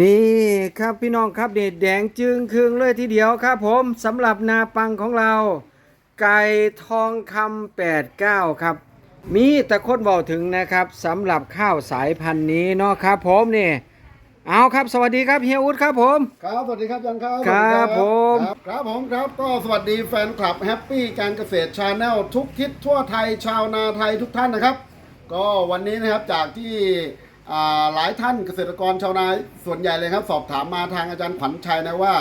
นี่ครับพี่น้องครับเด็ดแดงจึงคืงเลยทีเดียวครับผมสำหรับนาปังของเรา ไก่ทองคำ89 ครับ มีแต่คนบอกถึงนะครับสำหรับข้าวสายพันธุ์นี้เนาะครับผมนี่เอาครับ สวัสดีครับเฮียอุดครับผม ครับสวัสดีครับจังครับครับสวัสดีผม ครับครับผมครับก็สวัสดีแฟนคลับแฮปปี้การเกษตรชาแนลทุกทิศทั่วไทยชาวนาไทยทุกท่านนะครับ ก็วันนี้นะครับจากที่อ่า หลายท่านเกษตรกรชาวนาส่วนใหญ่เลยครับ สอบถามมาทางอาจารย์ขวัญชัยนะว่า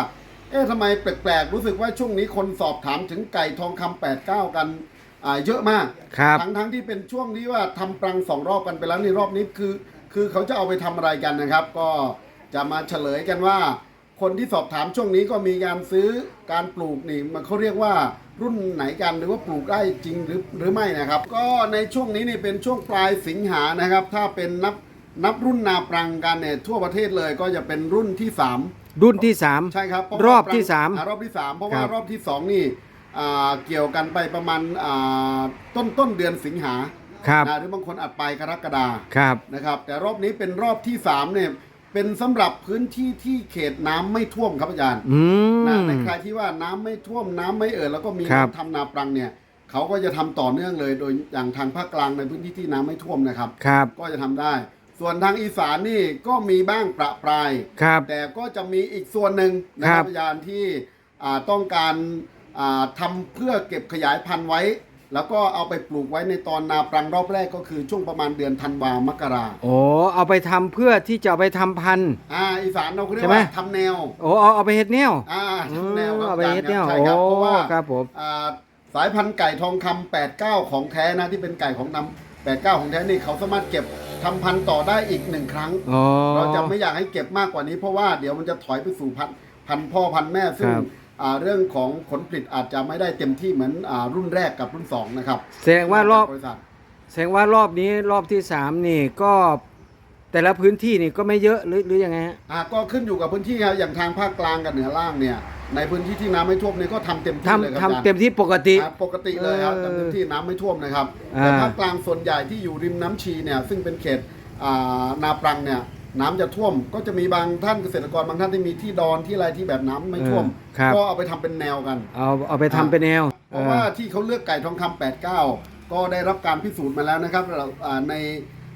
เอ๊ะทำไมแปลกๆ รู้สึกว่าช่วงนี้คนสอบถามถึงไก่ทองคำ89กันอ่าเยอะมากครับทั้งทั้งที่เป็นช่วงที่ว่าทำปรังสองรอบกันไปแล้วนี่รอบนี้คือ คือเขาจะเอาไปทำอะไรกันนะครับ ก็จะมาเฉลยกันว่า คนที่สอบถามช่วงนี้ก็มีการซื้อการปลูกนี่มันเขาเรียกว่ารุ่นไหนกันหรือว่าปลูกได้จริงหรือหรือไม่นะครับ ก็ในช่วงนี้นี่เป็นช่วงปลายสิงหานะครับ ถ้าเป็นนับ นับรุ่นนาปรังกันเนี่ยทั่วประเทศเลยก็จะเป็นรุ่นที่สามรุ่นที่ใช่ครับเพาะรอบว่าที่สาม อ่รอบที่สามเพราะครัว่าบรอบที่สองนี่อ่าเกี่ยวกันไปประมาณอ่าต้นต้นเดือนสิงหา3ครับนะหรือบางคนอัดไปกรกฎาครับ นะครับ แต่รอบนี้เป็นรอบที่สามเนี่ยเป็นสำหรับพื้นที่ที่เขตน้ำไม่ท่วมครับอาจารย์อืนะม ในใครที่ว่าน้ำไม่ท่วมน้ำไม่เอ่อแล้วก็มีครับน้ำทำนาปรังเนี่ยเขาก็จะทำต่อเนื่องเลย โดยอย่างทางภาคกลางในพื้นที่ที่น้ำไม่ท่วมนะครับ ครับ ก็จะทำได้ ส่วนทางอีสานนี่ก็มีบ้างประปราย ครับ แต่ก็จะมีอีกส่วนหนึ่งนะคครัรับบอาจารย์ที่อ่าต้องการอ่าทำเพื่อเก็บขยายพันธุ์ไว้ แล้วก็เอาไปปลูกไว้ในตอนนาปรังรอบแรกก็คือช่วงประมาณเดือนธันวามกราโอ้เอาไปทำเพื่อที่จะเอาไปทำพันธุ์ อ่าอีสานเราเรียใช่กไหม ว่าทำแนวโอ้เอาเอาไปเฮ็ดแนวอ่าทำแนวครับเอาไปอาจารเฮ็ดย์แนวใช่ครับโอ้เพราะว่า ครับผม อ่าสายพันธุ์ไก่ทองคำ89 ของแท้นะที่เป็นไก่ของนำ 89ของแท้นี่เขาสามารถเก็บทำพันธุ์ต่อได้อีกหนึ่งครั้ง อ๋อ เราจะไม่อยากให้เก็บมากกว่านี้เพราะว่าเดี๋ยวมันจะถอยไปสู่พันธุ์พันธุ์พ่อพันธุ์แม่ซึ่งครับ อ่าเรื่องของผลผลิตอาจจะไม่ได้เต็มที่เหมือนอารุ่นแรกกับรุ่นสองนะครับแสดงว่ารอบ จกบริษัท แสดงว่ารอบนี้รอบที่สามนี่ก็แต่ละพื้นที่นี่ก็ไม่เยอะหรือหรือยังไงฮะ อ่าก็ขึ้นอยู่กับพื้นที่ครับอย่างทางภาคกลางกับเหนือล่างเนี่ย ในพื้นที่ที่น้ำไม่ท่วมเนี่ยก็ทำเต็มที่เลยคทำรับทำเต็มที่ปกติอ่าปกติเลยครับเออทำเต็มที่น้ำไม่ท่วมนะครับอ่า แต่ภาคกลางส่วนใหญ่ที่อยู่ริมน้ำชีเนี่ยซึ่งเป็นเขตอ่านาปรังเนี่ยน้ำจะท่วม ก็จะมีบางท่านเกษตรกรบางท่านที่มีที่ดอนที่อะไรที่แบบน้ำไม่ท่วม เออครับ ก็เอาไปทำเป็นแนวกัน เอาเอาไปทำเป็นแนวเพราะว่าที่เขาเลือกไก่ทองคำ89 ก็ได้รับการพิสูจน์มาแล้วนะครับเราอ่าใน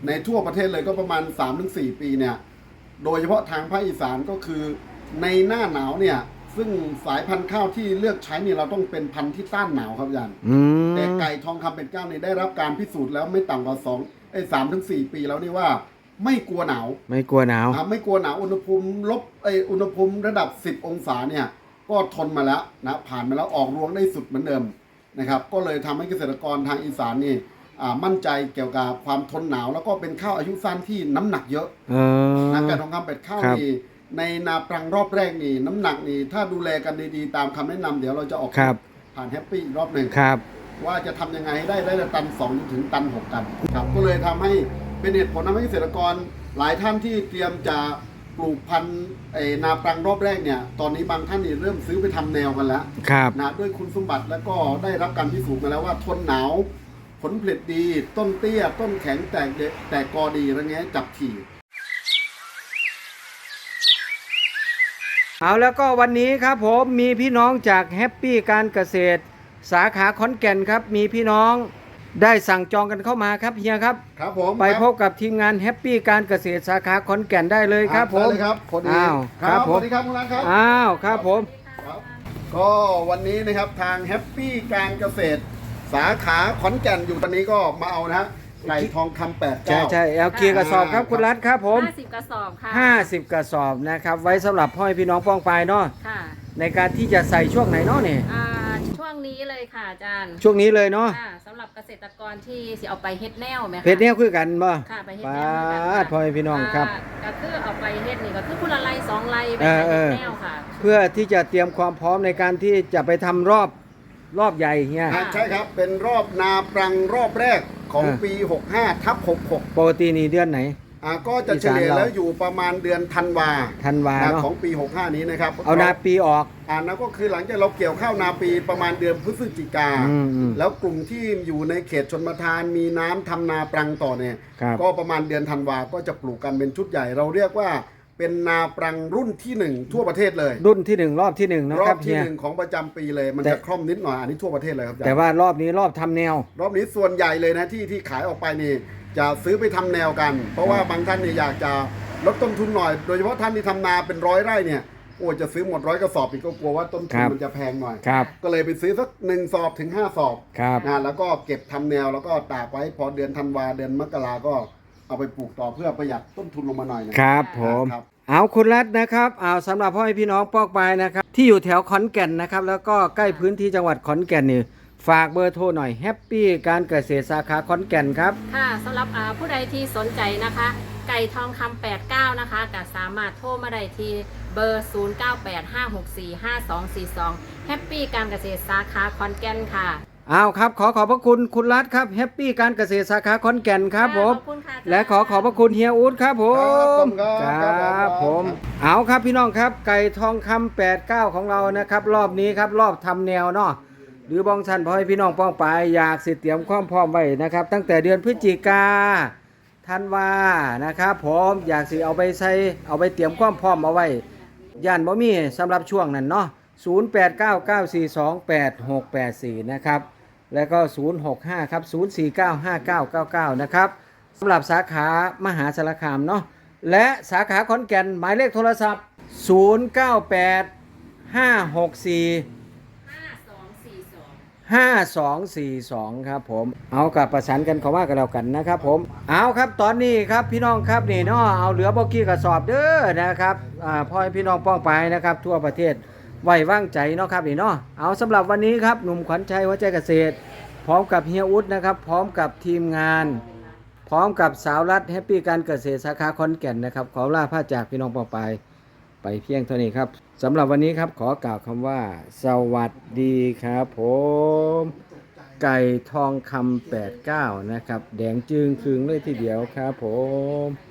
ในทั่วประเทศเลยก็ประมาณ 3-4 ปีเนี่ย โดยเฉพาะทางภาคอีสานก็คือในหน้าหนาวเนี่ย ซึ่งสายพันธุ์ข้าวที่เลือกใช้เนี่ยเราต้องเป็นพันธุ์ที่ต้านหนาวครับอาจารย์อืมแต่ไก่ทองคำเป็นเก้าเนี่ยได้รับการพิสูจน์แล้วไม่ต่ำกว่าสองไอ้สามถึงสี่ปีแล้วนี่ว่า ไม่กลัวหนาวไม่กลัวหนาว อะไม่กลัวหนาวอุณหภูมิลบไออุณหภูมิระดับ10องศาเนี่ย ก็ทนมาแล้วนะผ่านมาแล้วออกรวงได้สุดเหมือนเดิมนะครับ ก็เลยทำให้เกษตรกรทางอีสานนี่อ่ามั่นใจเกี่ยวกับความทนหนาว แล้วก็เป็นข้าวอายุสั้นที่น้ำหนักเยอะ เออนะไก่ทองคำเป็ดข้าวครับ นี่ ในนาปรังรอบแรกนี่ น้ำหนักนี่ ถ้าดูแลกันดีๆ ตามคำแนะนำเดี๋ยวเราจะออกครับ ผ่านแฮปปี้อีกรอบหนึ่ง ครับ ว่าจะทำยังไงให้ได้ได้ละตัน2ถึงตัน 6 ตันครับก็เลยทำให้เป็นเหตุผลทำให้เกษตรกรหลายท่านที่เตรียมจะปลูกพันธุ์ไอ้นาปรังรอบแรกเนี่ย ตอนนี้บางท่านนี่เริ่มซื้อไปทำแนวกันแล้ว ครับ นะด้วยคุณสมบัติแล้วก็ได้รับการพิสูจน์มาแล้วว่าทนหนาว ผลผลิตดี ต้นเตี้ย ต้นแข็งแตกเดะแตกกอดีอะไรเงี้ยจับถี่ เอาแล้วก็วันนี้ครับผมมีพี่น้องจากแฮปปี้การเกษตร สาขาขอนแก่นครับมีพี่น้องได้สั่งจองกันเข้ามาครับเฮียครับ ครับผมไปพบกับทีมงานแฮปปี้การเกษตรสาขาขอนแก่นได้เลยครับผมได้เลยครับพอดีอ้าวครับผมสวัสดีครับคุณรักครับอ้าวครับผมครับก็วันนี้นะครับทางแฮปปี้การเกษตร สาขาขอนแก่นอยู่ตอนนี้ก็มาเอานะฮะ ไก่ทองคำแปดใช่เก้า ใช่เอาเกียร์กระสอบครับคุณรัฐครับผม ห้าสิบกระสอบค่ะ50 กระสอบนะครับ ไว้สำหรับพ่อแม่พี่น้องป้องปายเนาะค่ะในการที่จะใส่ช่วงไหนเนาะเนี่ยอ่าช่วงนี้เลยค่ะอาจารย์ช่วงนี้เลยเนาะค่ะสำหรับเกษตรกรที่สิเอาไปเฮ็ดแนวไหมคะเพจเนี้ยคือกันบ่ค่ะไปเฮ็ดปาแนวเหมือนกันดพ่อแม่พี่น้องครับาก็คือเอาไปเฮ็ดนี่ก็คือคุณละไลสองไลไปเออเอเฮ็อ ดแนวค่ะ เพื่อที่จะเตรียมความพร้อมในการที่จะไปทำรอบรอบใหญ่เฮียอ่าใช่ครับ เป็นรอบนาปรังรอบแรก ของอ่าปี 65ทับ66ปกตินี่เดือนไหน อ่าก็จะอีเฉสานลี่ยเราแล้วอยู่ประมาณเดือนธันวาธันวานะเนาะของปี 65 นี้นะครับ เอานาปีออก อ่านั่นก็คือหลังจากเราเกี่ยวข้าวนาปีประมาณเดือนพฤศจิกาอืมอืมแล้วกลุ่มที่อยู่ในเขตชนประทานมีน้ำทำนาปรังต่อเนี่ยครับก็ประมาณเดือนธันวาก็จะปลูกกันเป็นชุดใหญ่เราเรียกว่า เป็นนาปรังรุ่นที่หนึ่งทั่วประเทศเลยรุ่นที่หนึ่งรอบที่หนึ่งเนาะรอครับบที่เฮีย หนึ่งของประจำปีเลยมันแต่ จะคล่อมนิดหน่อยอันนี้ทั่วประเทศเลยครับอาจารย์แต่ว่ารอบนี้รอบทำแนว รอบนี้ส่วนใหญ่เลยนะที่ที่ขายออกไปนี่จะซื้อไปทำแนวกัน เพราะว่าบางท่านเนี่ยอยากจะลดต้นทุนหน่อย โดยเฉพาะท่านที่ทำนาเป็นร้อยไร่เนี่ยโอ้จะซื้อหมดร้อยกระสอบอีกก็กลัวว่าต้นทุคนรับ มันจะแพงหน่อย ครับก็เลยไปซื้อสักหนึ่งสอบถึงห้าสอบครับ นะแล้วก็เก็บทำแนวแล้วก็ตากไว้พอเดือนธันวาเดือนมกราก็ เอาไปปลูกต่อเพื่อประหยัดต้นทุนลงมาหน่อยนะ ครับผม ครับ เอาคุณรัฐนะครับเอาสำหรับพ่อแม่พี่น้องปอกปลายนะครับ ที่อยู่แถวขอนแก่นนะครับ แล้วก็ใกล้พื้นที่จังหวัดขอนแก่นนี่ฝากเบอร์โทรหน่อยแฮปปี้การเกษตรสาขาขอนแก่นครับ ค่ะสำหรับอ่าผู้ใดที่สนใจนะคะ ไก่ทองคำ89 นะคะก็สามารถโทรมาได้ที่เบอร์ 0985645242 แฮปปี้การเกษตรสาขาคอนแก่นค่ะเอาครับ ขอขอบพระคุณคุณรัฐครับแฮปปี้การเกษตรสาขาขอนแก่นครับผม ขอบคุณค่ะและขอขอบพระคุณเฮียอูดครับผมครับผมครับครับผม เอาครับพี่น้องครับไก่ทองคำ89 ของเรานะครับ รอบนี้ครับรอบทำแนวเนาะหรือบองชันพอให้พี่น้องป้องไปอยากสิเตรียมความพร้อมไว้นะครับ ตั้งแต่เดือนพฤศจิกาธันวานะครับผมอยากสิเอาไปใส่เอาไปเตรียมความพร้อมเอาไว้ ย่านบ่มีสำหรับช่วงนั้นเนาะ 0899428684 นะครับ แล้วก็ 065 ครับ 0495999 นะครับสำหรับสาขามหาสารคามเนาะและสาขาขอนแก่นหมายเลขโทรศัพท์ 098 564 5242 ครับผม เอากับประสานกันเขาว่ากันแล้วกันนะครับผม เอาครับตอนนี้ครับพี่น้องครับนี่เนาะเอาเหลือบอกกี้กระสอบเด้อนะครับอ่าพ่อพี่น้องป้องไปนะครับทั่วประเทศ ไว้วางใจเนาะครับนี่เนาะเอาสำหรับวันนี้ครับหนุ่มขวัญชัยหัวใจเกษตร พร้อมกับเฮียอุดนะครับ พร้อมกับทีมงาน พร้อมกับสาวรัฐแฮปปี้การเกษตรสาขาขอนแก่นนะครับ ขอลาพระจากพี่น้องปอไปไปเพียงเท่านี้ครับสำหรับวันนี้ครับขอกล่าวคำว่า สวัสดีครับผม ไก่ทองคำ89 นะครับ แดงจึงคืงเลยทีเดียวครับผม